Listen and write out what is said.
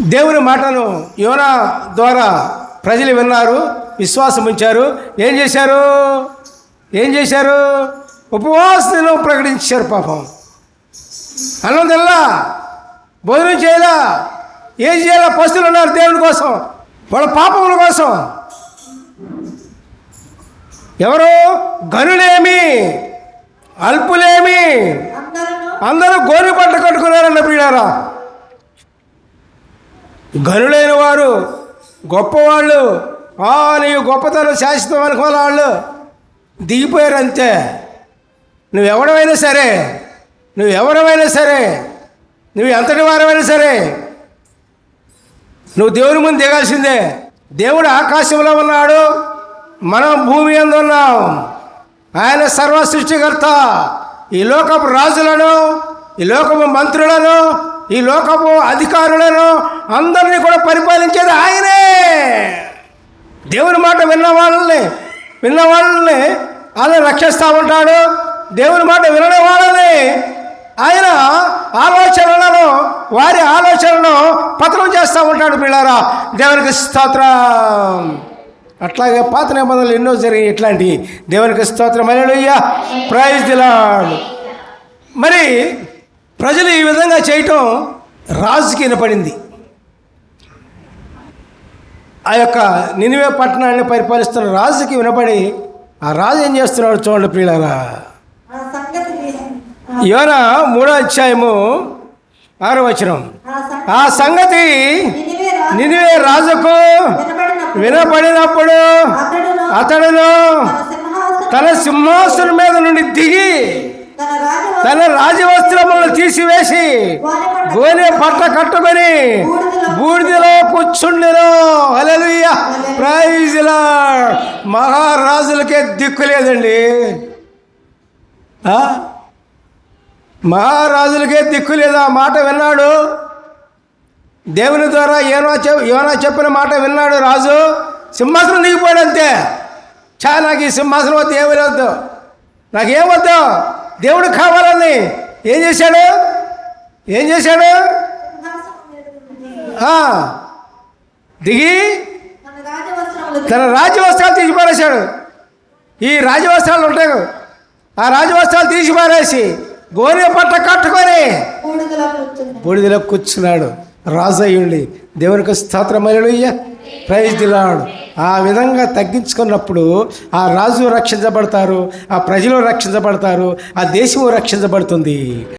దేవుని మాటను యోనా ద్వారా ప్రజలు విన్నారు విశ్వాసం ఉంచారు. ఏం చేశారు? ఏం చేశారు? ఉపవాసను ప్రకటించారు పాపం. అన్నం తినలా భోజనం చేయలా ఏం చేయాలా? పస్తులు ఉన్నారు దేవుని కోసం వాళ్ళ పాపముల కోసం. ఎవరు? గనులేమి అల్పులేమి అందరూ అందరూ గోరి పట్ట కట్టుకున్నారన్న ప్రియులారా గనులైన వారు గొప్పవాళ్ళు ఆ నీవు గొప్పతనం శాశ్వతం అనుకోవాలి వాళ్ళు దిగిపోయారు అంతే నువ్వెవడమైనా సరే నువ్వెవరమైనా సరే నువ్వు ఎంతటి వారమైనా సరే నువ్వు దేవుని ముందు దిగాల్సిందే. దేవుడు ఆకాశంలో ఉన్నాడు మనం భూమి అందు ఉన్నాం. ఆయన సర్వ సృష్టికర్త. ఈ లోకపు రాజులను ఈ లోకపు మంత్రులను ఈ లోకపు అధికారులను అందరినీ కూడా పరిపాలించేది ఆయనే. దేవుని మాట విన్న వాళ్ళని విన్న వాళ్ళని ఆయన రక్షిస్తూ ఉంటాడు. దేవుని మాట వినని వాళ్ళని ఆయన ఆలోచనలను వారి ఆలోచనలను పతనం చేస్తూ ఉంటాడు పిల్లారా. దేవునికి స్తోత్రం. అట్లాగే పాత నిబంధనలు ఎన్నో జరిగాయి ఇట్లాంటివి. దేవునికి స్తోత్రం. అయ్యా ప్రైజ్ దిలాడు మరి ప్రజలు ఈ విధంగా చేయటం రాజుకి వినపడింది. ఆ యొక్క నినివే పట్టణాన్ని పరిపాలిస్తున్న రాజుకి వినపడి ఆ రాజు ఏం చేస్తున్నాడు చూడండి ప్రియులారా. యోన మూడో అధ్యాయము ఆరో వచనం. ఆ సంగతి నినివే రాజు నినివే రాజుకు వినపడినప్పుడు అతడును సింహాసనం తన సింహాసనం మీద నుండి దిగి తన రాజు తన రాజవస్త్రములను తీసివేసి గోనె పట్ట కట్టుకొని బూడిదలో కూర్చుండిను హల్లెలూయ. Praise lord. మహారాజులకే దిక్కు లేదండి? మహారాజులకే దిక్కు లేదు. ఆ మాట విన్నాడు. దేవుని ద్వారా ఏనో చెప్ ఏనో చెప్పిన మాట విన్నాడు రాజు. సింహాసనం దిగిపోయాడు అంతే చా నాకు ఈ సింహాసనం వద్దు ఏమీ వద్దు. నాకేం వద్దు? దేవుడు కావాలని ఏం చేశాడు? ఏం చేశాడు? ఆ, దిగి తన రాజవస్త్రములు రాజవస్త్రాలు తీసి పారేశాడు ఈ రాజవస్త్రాలు ఉంటాయి. ఆ రాజవస్త్రాలు తీసి పారేసి గోనె పట్ట కట్టుకొని బూడిదలో కూర్చున్నాడు. బూడిదలో కూర్చున్నాడు. రాజు అయ్యుండి దేవునికి స్తోత్రమయ్య ప్రైజ్ దిలాడు ఆ విధంగా తగ్గించుకున్నప్పుడు ఆ రాజు రక్షించబడతారు ఆ ప్రజలు రక్షించబడతారు ఆ దేశము రక్షించబడుతుంది.